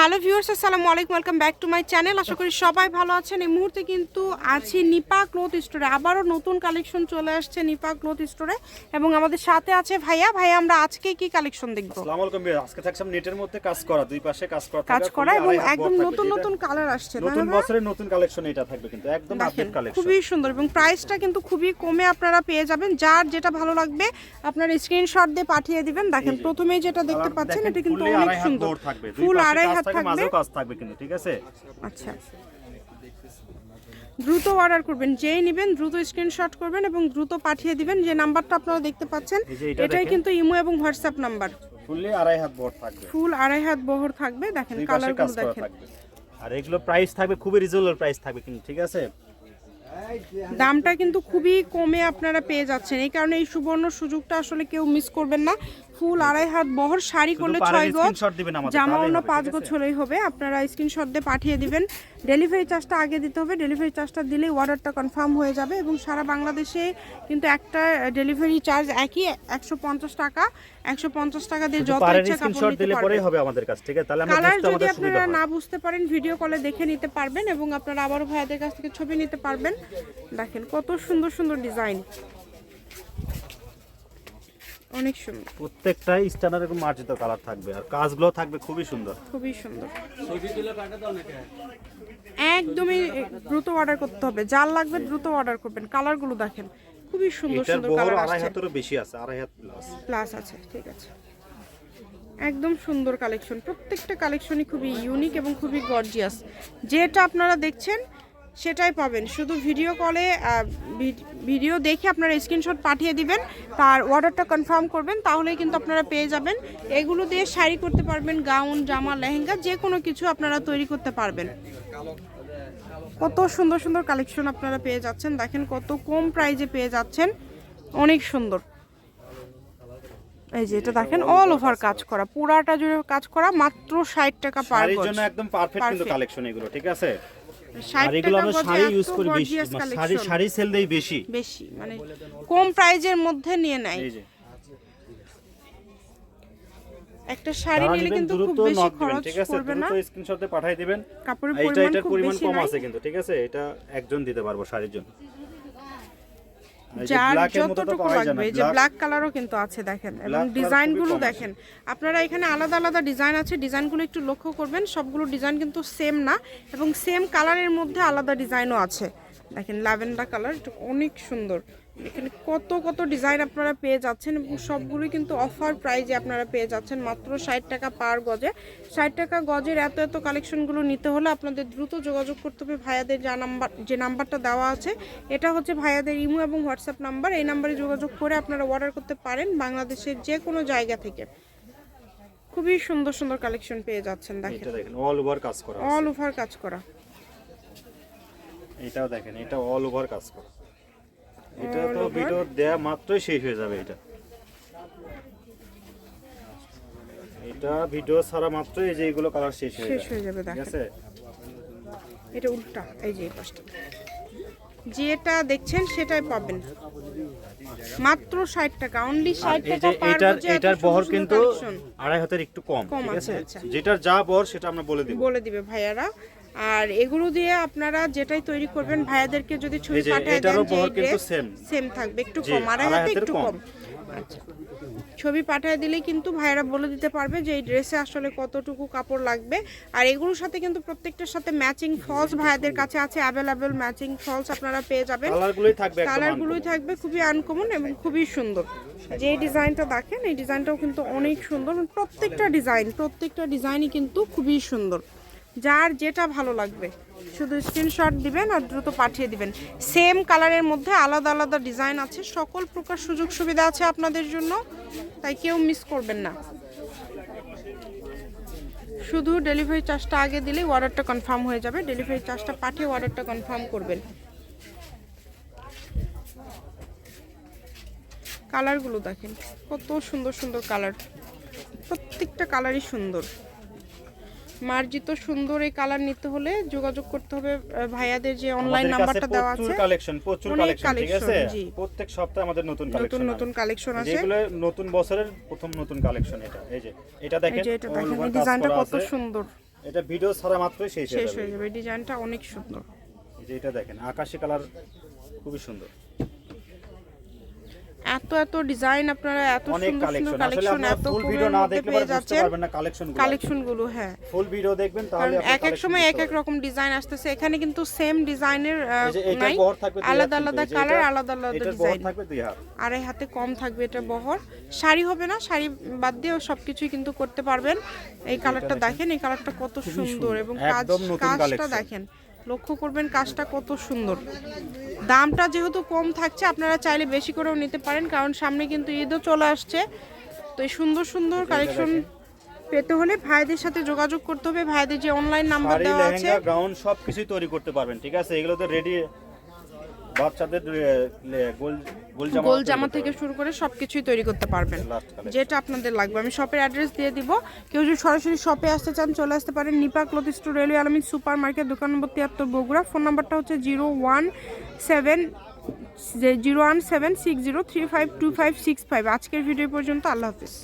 Hello viewers আসসালামু আলাইকুম welcome back to my channel. আশা করি সবাই ভালো আছেন। এই মুহূর্তে কিন্তু আছি নিপা ক্লোথ স্টোরে। আবারও নতুন কালেকশন চলে আসছে নিপা ক্লোথ স্টোরে এবং আমাদের সাথে আছে ভাইয়া। ভাইয়া আমরা আজকে কি কালেকশন দেখব? আসসালামু আলাইকুম ভাইয়া। আজকে থাকছে নেটের মধ্যে কাজ করা দুই পাশে কাজ করা কাজ করা এবং একদম নতুন নতুন কালার আসছে নতুন বছরের নতুন কালেকশন এটা থাকবে কিন্তু একদম আপডেট কালেকশন খুবই সুন্দর এবং প্রাইসটা কিন্তু খুবই কমে আপনারা পেয়ে যাবেন। যার যেটা ভালো লাগবে আপনার স্ক্রিনশট দিয়ে পাঠিয়ে দিবেন। দেখেন প্রথমেই যেটা দেখতে পাচ্ছেন এটা কিন্তু অনেক সুন্দর। ফুল আড়াই হাত থাকবে, মাঝেও কাজ থাকবে কিন্তু ঠিক আছে? আচ্ছা। দ্রুত অর্ডার করবেন যেই নেবেন দ্রুত স্ক্রিনশট করবেন এবং দ্রুত পাঠিয়ে দিবেন। যে নাম্বারটা আপনারা দেখতে পাচ্ছেন এটাই কিন্তু ইমো এবং হোয়াটসঅ্যাপ নাম্বার ফুললি আড়াই হাত বড় থাকবে। ফুল আড়াই হাত বহর থাকবে দেখেন কালারগুলো দেখেন। আর এগুলো প্রাইস থাকবে খুবই রিজনেবল প্রাইস থাকবে কিন্তু ঠিক আছে? দামটা কিন্তু খুবই কমে আপনারা পেয়ে যাচ্ছেন। এই কারণে এই সুবর্ণ সুযোগটা আসলে কেউ মিস করবেন না। ফুল আড়াই হাত বহর শাড়ি করলে ছয় গজ জামা অন্য পাঁচ গজ হলেই হবে। আপনারা স্ক্রিনশট দিয়ে পাঠিয়ে দিবেন। ডেলিভারি চার্জটা আগে দিতে হবে। ডেলিভারি চার্জটা দিলেই অর্ডারটা কনফার্ম হয়ে যাবে এবং সারা বাংলাদেশে কিন্তু একটা ডেলিভারি চার্জ একই একশো পঞ্চাশ টাকা। একশো পঞ্চাশ টাকা দিয়ে যত ইচ্ছা কাপড় দিলে পরেই হবে আমাদের কাছে আছে তাহলে কালার যদি আপনারা না বুঝতে পারেন ভিডিও কলে দেখে নিতে পারবেন এবং আপনারা আবারও ভাইয়াদের কাছ থেকে ছবি নিতে পারবেন। দেখেন কত সুন্দর সুন্দর ডিজাইন অনেক সুন্দর। প্রত্যেকটাই স্ট্যান্ডার্ড এবং মার্জিত কালার থাকবে আর কাজগুলো থাকবে খুবই সুন্দর। খুবই সুন্দর। একদমই দ্রুত অর্ডার করতে হবে। যার লাগবে দ্রুত অর্ডার করবেন। কালারগুলো দেখেন খুবই সুন্দর সুন্দর কালার আড়াই আসছে। হাতেরও বেশি আছে আড়াই হাত প্লাস প্লাস আছে ঠিক আছে। একদম সুন্দর কালেকশন প্রত্যেকটা কালেকশনই খুবই ইউনিক এবং খুবই গর্জিয়াস যেটা আপনারা দেখছেন সেটাই পাবেন। শুধু ভিডিও কলে ভিডিও দেখে আপনারা স্ক্রিনশট পাঠিয়ে দিবেন তার অর্ডারটা কনফার্ম করবেন তাহলেই কিন্তু আপনারা পেয়ে যাবেন। এগুলো দিয়ে শাড়ি করতে পারবেন গাউন জামা লেহেঙ্গা যে কোনো কিছু আপনারা তৈরি করতে পারবেন। কত সুন্দর সুন্দর কালেকশন আপনারা পেয়ে যাচ্ছেন। দেখেন কত কম প্রাইজে পেয়ে যাচ্ছেন। অনেক সুন্দর। এই যে এটা দেখেন অল ওভার কাজ করা পুরাটা জুড়ে কাজ করা মাত্র ষাট টাকা পার গজ। জন্য একদম পারফেক্ট কিন্তু কালেকশন এগুলো ঠিক আছে? আর এগুলো আমরা শাড়ি ইউজ করি বেশি শাড়ি শাড়ি সেল দেই বেশি। বেশি মানে কম প্রাইজের মধ্যে নিয়ে নেয় একটা শাড়ি নিলে কিন্তু খুব দ্রুত বেশি খরচ পড়বে না। দ্রুত স্ক্রিনশটে পাঠিয়ে দিবেন। কাপড়ের পরিমাণ কম আছে কিন্তু ঠিক আছে? এটা একজন দিতে পারব শাড়ির জন্য। যার যতটুকু লাগবে যে ব্ল্যাক কালারও কিন্তু আছে দেখেন এবং ডিজাইনগুলো। দেখেন আপনারা এখানে আলাদা আলাদা ডিজাইন আছে ডিজাইনগুলো একটু লক্ষ্য করবেন সবগুলো ডিজাইন কিন্তু সেম না এবং সেম কালারের মধ্যে আলাদা ডিজাইনও আছে দেখেন ল্যাভেন্ডার কালার অনেক সুন্দর এখানে কত কত ডিজাইন আপনারা পেয়ে যাচ্ছেন এবং সবগুলোই কিন্তু অফার প্রাইজে আপনারা পেয়ে যাচ্ছেন। মাত্র ষাট টাকা পার গজে। ষাট টাকা গজের এত এত কালেকশনগুলো নিতে হলে আপনাদের দ্রুত যোগাযোগ করতে হবে। ভাইয়াদের যা নাম্বার যে নাম্বারটা দেওয়া আছে এটা হচ্ছে ভাইয়াদের ইমো এবং হোয়াটসঅ্যাপ নাম্বার এই নাম্বারে যোগাযোগ করে আপনারা অর্ডার করতে পারেন বাংলাদেশের যে কোনো জায়গা থেকে। খুবই সুন্দর সুন্দর কালেকশন পেয়ে যাচ্ছেন দেখেন। অল ওভার কাজ করা অল ওভার কাজ করা। এটাও দেখেন এটা অল ওভার কাজ করা। এটা তো ভিডিও দেয়া মাত্রই শেষ হয়ে যাবে এটা। এটা ভিডিও মাত্রই এই যে এগুলো কালার শেষ হয়ে শেষ হয়ে যাবে ঠিক আছে? এটা উল্টা এই যে এই পাশটা। যেটা দেখছেন সেটাই পাবেন। মাত্র ষাট টাকা অনলি আর ষাট এই টাকা পার এটার এটার বহর কিন্তু আড়াই হাতের একটু কম ঠিক আছে, আছে? আচ্ছা। যেটার যা বহর সেটা আমরা বলে দিব। বলে দিবে ভাইয়ারা। আর এগুলো দিয়ে আপনারা যেটাই তৈরি করবেন ভাইয়াদেরকে যদি ছবি পাঠায় দেন যে। সেম থাকবে একটু কম আড়াই হাতে একটু কম। কম। আচ্ছা। ছবি পাঠায় দিলে কিন্তু ভাইয়ারা বলে দিতে পারবে যে এই ড্রেসে আসলে কতটুকু কাপড় লাগবে। আর এগুলোর সাথে কিন্তু প্রত্যেকটার সাথে ম্যাচিং ফলস ভাইয়াদের কাছে আছে অ্যাভেলেবেল ম্যাচিং ফলস আপনারা পেয়ে যাবেন। কালারগুলোই থাকবে কালারগুলোই থাকবে খুবই আনকমন এবং খুবই সুন্দর। যে ডিজাইনটা দেখেন এই ডিজাইনটাও কিন্তু অনেক সুন্দর প্রত্যেকটা ডিজাইন প্রত্যেকটা ডিজাইনই কিন্তু খুবই সুন্দর। যার যেটা ভালো লাগবে। শুধু স্ক্রিনশট দিবেন আর দ্রুত পাঠিয়ে দিবেন। সেম কালারের মধ্যে আলাদা আলাদা ডিজাইন আছে। সকল প্রকার সুযোগ সুবিধা আছে আপনাদের জন্য। তাই কেউ মিস করবেন না। শুধু ডেলিভারি চার্জটা আগে দিলেই অর্ডারটা কনফার্ম হয়ে যাবে। ডেলিভারি চার্জটা পাঠিয়ে অর্ডারটা কনফার্ম করবেন। কালারগুলো দেখেন। কত সুন্দর সুন্দর কালার প্রত্যেকটা কালারই সুন্দর। মার্জিত সুন্দর এই কালার নিতে হলে যোগাযোগ করতে হবে ভাইয়াদের যে অনলাইন নাম্বারটা দেওয়া প্রচুর কালেকশন প্রচুর কালেকশন ঠিক আছে? প্রত্যেক সপ্তাহে আমাদের নতুন কালেকশন নতুন নতুন কালেকশন আছে যেগুলো নতুন বছরের প্রথম নতুন কালেকশন এটা। এই যে এটা এই দেখেন যে এটা দেখেন এই ডিজাইনটা কত সুন্দর। এটা ভিডিও ছাড়া মাত্রই শেষ হয়ে হয়ে যাবে। ডিজাইনটা অনেক সুন্দর। এই যে এটা দেখেন আকাশি কালার খুবই সুন্দর। এত এত ডিজাইন আপনারা এত সুন্দর সুন্দর কালেকশন এত ফুল ভিডিও না দেখলে পরে বুঝতে পারবেন না কালেকশন কালেকশনগুলো হ্যাঁ। ফুল ভিডিও দেখবেন তাহলে এক এক সময় এক এক রকম ডিজাইন আসতেছে। এখানে কিন্তু সেম ডিজাইনের নাই। আলাদা আলাদা এই কালার আলাদা আলাদা ডিজাইন হাত। আড়াই হাতে কম থাকবে এটা বহর শাড়ি হবে না শাড়ি বাদ দিয়েও সবকিছুই কিন্তু করতে পারবেন। এই কালারটা দেখেন। এই কালারটা কত সুন্দর এবং কাজ কাজটা দেখেন। লক্ষ্য করবেন কাজটা কত সুন্দর। দামটা যেহেতু কম থাকছে আপনারা চাইলে বেশি করেও নিতে পারেন কারণ সামনে কিন্তু ঈদও চলে আসছে। তো এই সুন্দর সুন্দর কালেকশন পেতে হলে ভাইদের সাথে যোগাযোগ করতে হবে ভাইদের যে অনলাইন নাম্বার দেওয়া আছে। গাউন সব কিছুই তৈরি করতে পারবেন ঠিক আছে? এগুলো তো রেডি বাচ্চাদের গোল জামা থেকে শুরু করে সবকিছুই তৈরি করতে পারবেন। যেটা আপনাদের লাগবে। আমি শপের অ্যাড্রেস দিয়ে দিব। কেউ যদি সরাসরি শপে আসতে চান চলে আসতে পারেন Nipa cloth store railway Almin super market দোকান নম্বর তিয়াত্তর বগুড়া। ফোন নাম্বারটা হচ্ছে zero one seven zero one seven six zero three five two five six five আজকের ভিডিও পর্যন্ত। আল্লাহ হাফিজ।